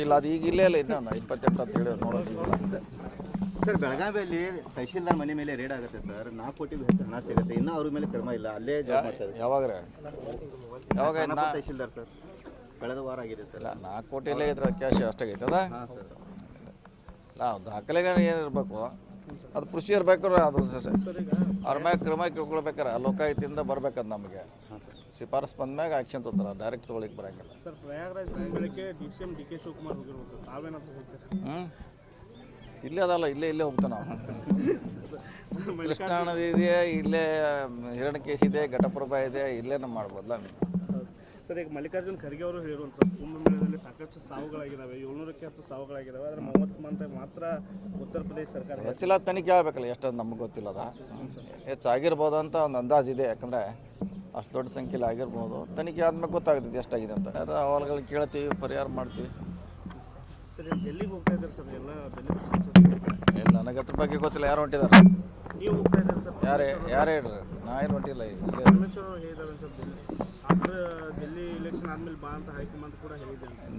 ಇಲ್ಲ ಅದು ಈಗ ಇಲ್ಲೇ ಇಲ್ಲ ಇನ್ನೂ ಇಪ್ಪತ್ತೆಂಟು ಅಂತ ಹೇಳಿ ನೋಡೋದಿಲ್ಲ ಸರ್ ಬೆಳಗಾವಿಯಲ್ಲಿ ತಹಶೀಲ್ದಾರ್ ಮನೆ ಮೇಲೆ ರೇಡ್ ಆಗುತ್ತೆ ಸರ್. ನಾಲ್ಕು ಕೋಟಿ ಹೆಚ್ಚು ಹಣ ಸಿಗುತ್ತೆ. ಇನ್ನೂ ಅವ್ರ ಮೇಲೆ ಕ್ರಮ ಇಲ್ಲ. ಅಲ್ಲೇ ಯಾವಾಗ ಯಾವಾಗ ತಹಶೀಲ್ದಾರ್ ಸರ್. ಕಳೆದ ವಾರ ಆಗಿದೆ ಸರ್. ಇಲ್ಲ ನಾಲ್ಕು ಕೋಟಿಲೇ ಇದ್ರೆ ಕ್ಯಾಶ್ ಅಷ್ಟಾಗೈತದ? ಇಲ್ಲ ದಾಖಲೆಗಳು ಏನಿರಬೇಕು. ಅದು ಕೃಷಿ ಇರ್ಬೇಕಾದ್ರೆ ಅದು ಅವ್ರ ಮ್ಯಾಗ ಕ್ರಮ ಕೈಗೊಳ್ಬೇಕಾರೆ ಲೋಕಾಯುತಿಯಿಂದ ಬರ್ಬೇಕದು ನಮಗೆ. ಶಿಫಾರಸ್ ಬಂದ್ಮ್ಯಾಗ ಆಕ್ಷನ್ ತೊಗೊತಾರೆ ಡೈರೆಕ್ಟ್ ತೊಗೊಳಿಕ್ಕೆ ಬರಂಗಿಲ್ಲ. ಹ್ಞೂ ಇಲ್ಲೇ ಅದಲ್ಲ ಇಲ್ಲೇ ಇಲ್ಲೇ ಹೋಗ್ತಾನೆ ನಾವು ಕೃಷ್ಣಾ ನದಿ ಇದೆ ಇಲ್ಲೇ ಹಿರಣ್ಯಕೇಶ್ ಇದೆ ಘಟಪ್ರಭಾ ಇದೆ ಇಲ್ಲೇ ನಮ್ಮ ಮಾಡ್ಬೋದಲ್ಲ ಸರ್ ಈಗ ಮಲ್ಲಿಕಾರ್ಜುನ್ ಖರ್ಗೆ ಅವರು ಹೇಳಿರುವಂಥದ್ದು ಕುಂಭಮೇಳದಲ್ಲಿ ಸಾಕಷ್ಟು ಸಾವುಗಳಾಗಿದ್ದಾವೆ ಏಳ್ನೂರಕ್ಕೆ ಹತ್ತು ಸಾವುಗಳಾಗಿದ್ದಾವೆ ಆದರೆ ಮೂವತ್ತು ಮಂದಿ ಮಾತ್ರ ಉತ್ತರ ಪ್ರದೇಶ ಸರ್ಕಾರ ಗೊತ್ತಿಲ್ಲ ತನಿಖೆ ಆಗ್ಬೇಕಲ್ಲ ಎಷ್ಟೊಂದು ನಮ್ಗೆ ಗೊತ್ತಿಲ್ಲ ಅದ ಹೆಚ್ಚಾಗಿರ್ಬೋದು ಅಂತ ಒಂದು ಅಂದಾಜು ಇದೆ. ಯಾಕಂದರೆ ಅಷ್ಟು ದೊಡ್ಡ ಸಂಖ್ಯೆಯಲ್ಲಿ ಆಗಿರ್ಬೋದು. ತನಿಖೆ ಆದ್ಮೇಲೆ ಗೊತ್ತಾಗ್ತದೆ ಎಷ್ಟಾಗಿದೆ ಅಂತ. ಯಾರು ಅಹವಾಲುಗಳು ಕೇಳ್ತೀವಿ ಪರಿಹಾರ ಮಾಡ್ತೀವಿ. ಡೆಲ್ಲಿಗೆ ಹೋಗ್ತಾ ಇದ್ದಾರೆ ಸರ್ ಎಲ್ಲ ಇಲ್ಲ ನನಗೆ ಅದ್ರ ಬಗ್ಗೆ ಗೊತ್ತಿಲ್ಲ. ಯಾರು ಹೊಂಟಿದ್ದಾರೆ? ಯಾರೇ ಯಾರೇ ಹೇಳ್ರಿ. ನಾ ಏನು ಹೊಂಟಿಲ್ಲ ಇಲ್ಲೇ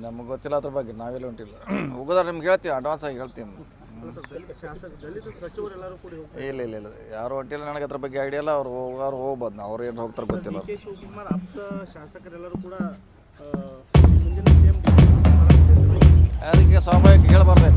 ನಮ್ಗೆ ಗೊತ್ತಿಲ್ಲ ಅದ್ರ ಬಗ್ಗೆ ನಾವೆಲ್ಲ ಹೊಂಟಿಲ್ಲ. ಹೋಗೋದಾರೆ ನಿಮ್ಗೆ ಹೇಳ್ತೀವಿ ಅಡ್ವಾನ್ಸ್ ಆಗಿ ಹೇಳ್ತೀನಿ ಇಲ್ಲ ಇಲ್ಲ ಇಲ್ಲ. ಯಾರು ಹೊಂಟಿಲ್ಲ ನನಗೆ ಅದ್ರ ಬಗ್ಗೆ ಐಡಿಯಾ ಇಲ್ಲ. ಅವ್ರು ಹೋಗೋರು ಹೋಗ್ಬೋದು ನಾವು. ಅವ್ರು ಏನು ಹೋಗ್ತಾರೆ ಗೊತ್ತಿಲ್ಲ. ಶಿವಕುಮಾರ್ ಆಪ್ತ ಶಾಸಕರೆಲ್ಲರೂ ಕೂಡ ಅದಕ್ಕೆ ಸ್ವಾಭಾವಿಕ ಹೇಳ್ಬಾರ್ದು